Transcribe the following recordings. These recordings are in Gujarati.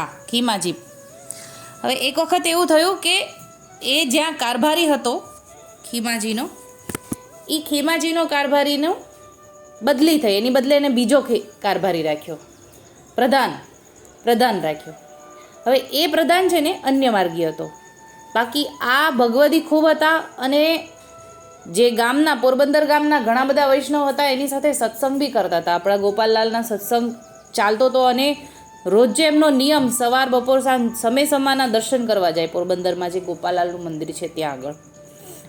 હા, ખીમાજી. હવે એક વખત એવું થયું કે એ જ્યાં કારભારી હતો, ખીમાજીનો એ ખીમાજીનો કારભારીનો બદલી થઈ, એની બદલે એને બીજો કારભારી રાખ્યો. પ્રધાન પ્રધાન રાખ્યો. હવે એ પ્રધાન છે ને અન્ય માર્ગી હતો. બાકી આ ભગવદી ખૂબ હતા અને જે ગામના, પોરબંદર ગામના ઘણા બધા વૈષ્ણવ હતા, એની સાથે સત્સંગ બી કરતા હતા. આપણા ગોપાલલાલના સત્સંગ ચાલતો હતો અને રોજે એમનો નિયમ સવાર, બપોર, સાંજ સમય સમાના દર્શન કરવા જાય. પોરબંદરમાં જે ગોપાલાલનું મંદિર છે ત્યાં આગળ.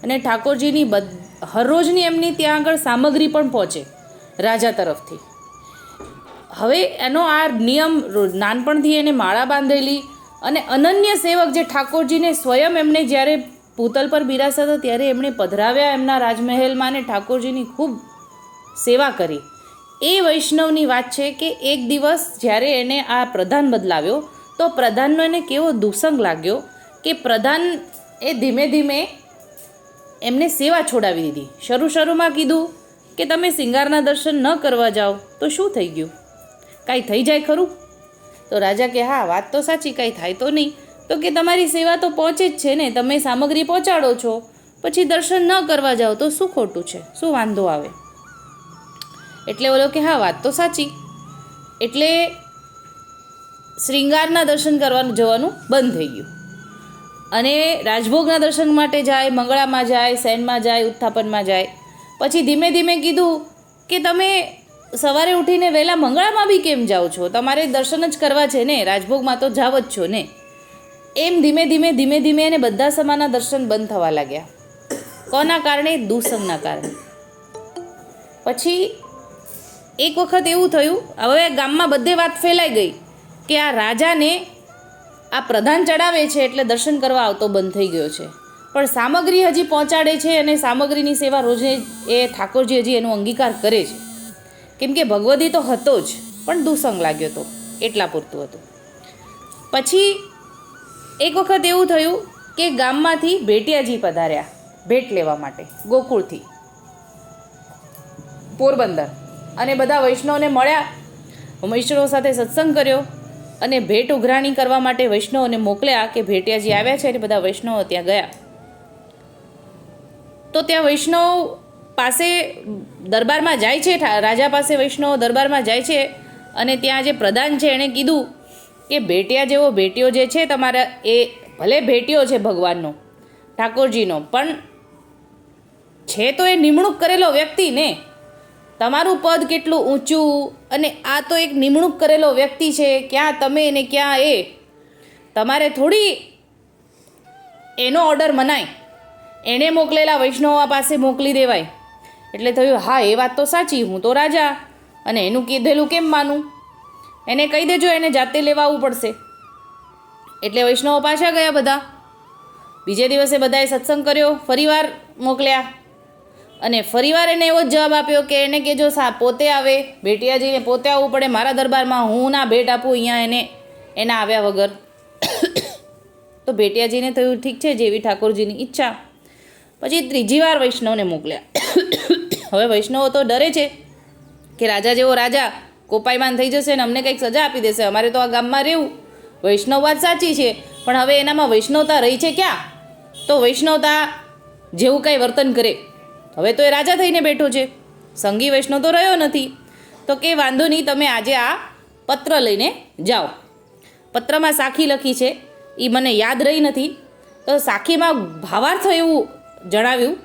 અને ઠાકોરજીની હરરોજની એમની ત્યાં આગળ સામગ્રી પણ પહોંચે રાજા તરફથી. હવે એનો આ નિયમ નાનપણથી એને માળા બાંધેલી અને અનન્ય સેવક જે ઠાકોરજીને સ્વયં એમને જ્યારે પૂતલ પર બિરાસતા ત્યારે એમણે પધરાવ્યા એમના રાજમહેલમાં અને ઠાકોરજીની ખૂબ સેવા કરી. એ વૈષ્ણવની વાત છે કે એક દિવસ જ્યારે એને આ પ્રધાન બદલાવ્યો, તો પ્રધાનનો એને કેવો દુસંગ લાગ્યો કે પ્રધાન એ ધીમે ધીમે એમને સેવા છોડાવી દીધી. શરૂ શરૂમાં કીધું કે તમે સિંગારના દર્શન ન કરવા જાઓ, તો શું થઈ ગયું? કાંઈ થઈ જાય ખરું? તો રાજા કે, હા, વાત તો સાચી, કાંઈ થાય તો નહીં. તો કે તમારી સેવા તો પહોંચે જ છે ને, તમે સામગ્રી પહોંચાડો છો. પછી દર્શન ન કરવા જાઓ તો શું ખોટું છે? શું વાંધો આવે? એટલે ઓલો કે, હા, વાત તો સાચી. એટલે શ્રૃંગારના દર્શન કરવાનું જવાનું બંધ થઈ ગયું. અને રાજભોગના દર્શન માટે જાય, મંગળામાં જાય સૈનમાં જાય, ઉત્થાપનમાં જાય. પછી ધીમે ધીમે કીધું કે, તમે સવારે ઉઠીને વહેલા મંગળામાં બી કેમ જાઓ છો? તમારે દર્શન જ કરવા છે ને, રાજભોગમાં તો જાવ જ છો ને. એમ ધીમે ધીમે ધીમે ધીમે એને બધા સમાના દર્શન બંધ થવા લાગ્યા. કોના કારણે? દુસંગના કારણે. પછી એક વખત એવું થયું, હવે ગામમાં બધે વાત ફેલાઈ ગઈ કે આ રાજાને આ પ્રધાન ચડાવે છે એટલે દર્શન કરવા આવતો બંધ થઈ ગયો છે. પણ સામગ્રી હજી પહોંચાડે છે અને સામગ્રીની સેવા રોજે એ ઠાકોરજી હજી એનો અંગીકાર કરે છે. કેમ કે ભગવદી તો હતો જ, પણ દુસંગ લાગ્યો હતો, એટલા પૂરતું હતું. પછી એક વખત એવું થયું કે ગામમાંથી ભેટિયાજી પધાર્યા, ભેટ લેવા માટે, ગોકુળથી. પોરબંદર. અને બધા વૈષ્ણવને મળ્યા. વૈષ્ણવ સાથે સત્સંગ કર્યો અને ભેટ ઉઘરાણી કરવા માટે વૈષ્ણવને મોકલ્યા કે ભેટિયાજી આવ્યા છે અને બધા વૈષ્ણવો ત્યાં ગયા. તો ત્યાં વૈષ્ણવ પાસે દરબારમાં જાય છે રાજા પાસે વૈષ્ણવ દરબારમાં જાય છે અને ત્યાં જે પ્રધાન છે એણે કીધું કે ભેટિયા જેવો ભેટિયો જે છે તમારા એ ભલે ભેટિયો છે ભગવાનનો, ઠાકોરજીનો, પણ છે તો એ નિમણૂક કરેલો વ્યક્તિ ને તમારું પદ કેટલું ઊંચું અને આ તો એક નિમણૂક કરેલો વ્યક્તિ છે, ક્યાં તમે ને ક્યાં એ? તમારે થોડી એનો ઓર્ડર મનાય. એણે મોકલેલા વૈષ્ણવા પાસે મોકલી દેવાય. એટલે થયું, હા, એ વાત તો સાચી, હું તો રાજા અને એનું કીધેલું કેમ માનું? એને કહી દેજો, એને જાતે લેવા આવવું પડશે. એટલે વૈષ્ણવો પાછા ગયા બધા. બીજે દિવસે બધાએ સત્સંગ કર્યો, ફરીવાર મોકલ્યા. અને ફરીવાર એને એવો જ જવાબ આપ્યો કે એને કહેજો સા પોતે આવે, ભેટિયાજીને પોતે આવવું પડે, મારા દરબારમાં હું ના ભેટ આપું અહીંયા એને, એના આવ્યા વગર. તો ભેટિયાજીને થયું ઠીક છે જેવી ઠાકોરજીની ઈચ્છા. પછી ત્રીજી વાર વૈષ્ણવને મોકલ્યા. હવે વૈષ્ણવો તો ડરે છે કે રાજા જેવો રાજા કોપાયમાન થઈ જશે ને અમને કંઈક સજા આપી દેશે, અમારે તો આ ગામમાં રહેવું. વૈષ્ણવ વાત સાચી છે, પણ હવે એનામાં વૈષ્ણવતા રહી છે ક્યાં? તો વૈષ્ણવતા જેવું કાંઈ વર્તન કરે. હવે તો એ રાજા થઈને બેઠો છે. સંગી વૈષ્ણવ તો રહ્યો નથી. તો કે વાંધો નહીં, તમે આજે આ પત્ર લઈને જાઓ. પત્રમાં સાખી લખી છે એ મને યાદ રહી નથી. તો સાખીમાં ભાવાર્થ એવું જણાવ્યું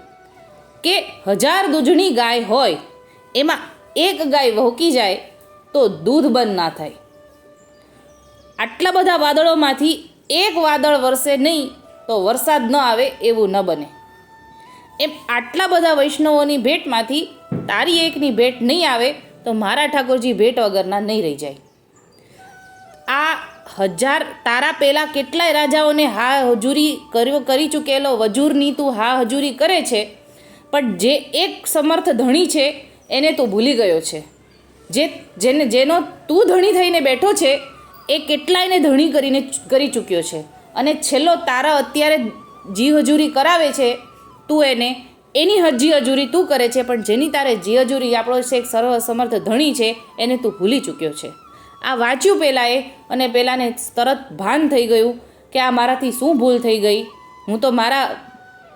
કે હજાર દૂધની ગાય હોય, એમાં એક ગાય વહકી જાય, તો દૂધ બંધ ના થાય. આટલા બધા વાદળોમાંથી એક વાદળ વરસે નહીં, તો વરસાદ ન આવે એવું ન બને. એમ આટલા બધા વૈષ્ણવોની ભેટમાંથી તારી એકની ભેટ નહીં આવે તો મારા ઠાકોરજી ભેટ વગરના નહીં રહી જાય. આ હજાર તારા પહેલાં કેટલાય રાજાઓને હા હજૂરી કર્યો, કરી ચૂકેલો વજૂરની તું હા હજૂરી કરે છે, પણ જે એક સમર્થ ધણી છે એને તું ભૂલી ગયો છે. જે, જેને, જેનો તું ધણી થઈને બેઠો છે, એ કેટલાયને ધણી કરીને કરી ચૂક્યો છે. અને છેલ્લો તારા અત્યારે જી હજૂરી કરાવે છે તું એને એની હજી હજૂરી તું કરે છે પણ જેની તારે જી હજૂરી આપણો એક સર્વ સમર્થ ધણી છે એને તું ભૂલી ચૂક્યો છે. આ વાંચ્યું પહેલાં એ અને પહેલાંને તરત ભાન થઈ ગયું કે આ મારાથી શું ભૂલ થઈ ગઈ? હું તો મારા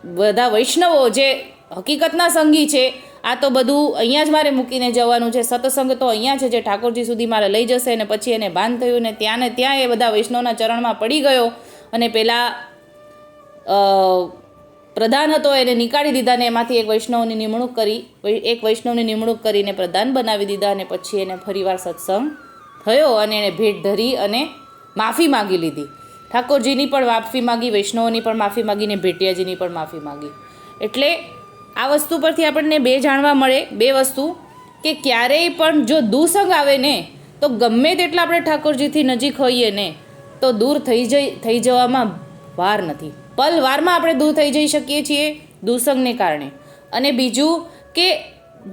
બધા વૈષ્ણવો જે હકીકતના સંગી છે આ તો બધું અહીંયા જ મારે મૂકીને જવાનું છે. સત્સંગ તો અહીંયા છે જે ઠાકોરજી સુધી મારે લઈ જશે અને પછી એને ભાન થયું ને ત્યાં ને ત્યાં એ બધા વૈષ્ણવના ચરણમાં પડી ગયો અને અ, પ્રધાન હતો, એને નીકાળી દીધા ને એમાંથી એક વૈષ્ણવની નિમણૂક કરી એક વૈષ્ણવની નિમણૂક કરીને પ્રધાન બનાવી દીધા અને પછી એને ફરીવાર સત્સંગ થયો અને એણે ભેટ ધરી અને માફી માગી લીધી. ઠાકોરજીની પણ માફી માગી, વૈષ્ણવોની પણ માફી માગીને ભેટિયાજીની પણ માફી માગી. એટલે આ વસ્તુ પરથી આપણને બે જાણવા મળે, બે વસ્તુ, કે ક્યારેય પણ જો દુસંગ આવે ને, તો ગમે તેટલા આપણે ઠાકોરજીથી નજીક હોઈએ ને, તો દૂર થઈ જઈ, થઈ જવામાં વાર નથી. પલ વારમાં આપણે દૂર થઈ જઈ શકીએ છીએ દુસંગને કારણે. અને બીજું કે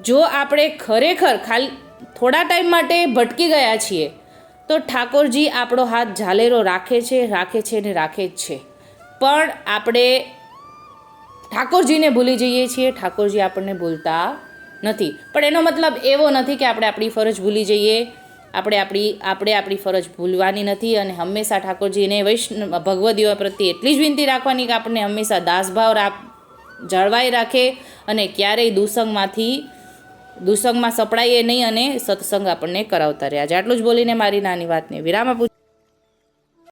જો આપણે ખરેખર ખાલી થોડા ટાઈમ માટે ભટકી ગયા છીએ, તો ઠાકોરજી આપણો હાથ ઝાલેરો રાખે છે રાખે છે ને રાખે જ છે. પણ આપણે ઠાકોરજીને ભૂલી જઈએ છીએ, ઠાકોરજી આપણને ભૂલતા નથી. પણ એનો મતલબ એવો નથી કે આપણે આપણી ફરજ ભૂલી જઈએ આપણે આપણી આપણે આપણી ફરજ ભૂલવાની નથી અને હંમેશા ઠાકોરજીને વૈષ્ણવ, ભગવદીઓ પ્રત્યે એટલી જ વિનંતી રાખવાની કે આપણને હંમેશા દાસભાવ રાખ, જળવાઈ રાખે અને ક્યારેય દુસંગમાંથી, દુસંગમાં સપડાઈએ નહીં અને સત્સંગ આપણને કરાવતા રહ્યા છે આટલું જ બોલીને મારી નાની વાતને વિરામ આપું.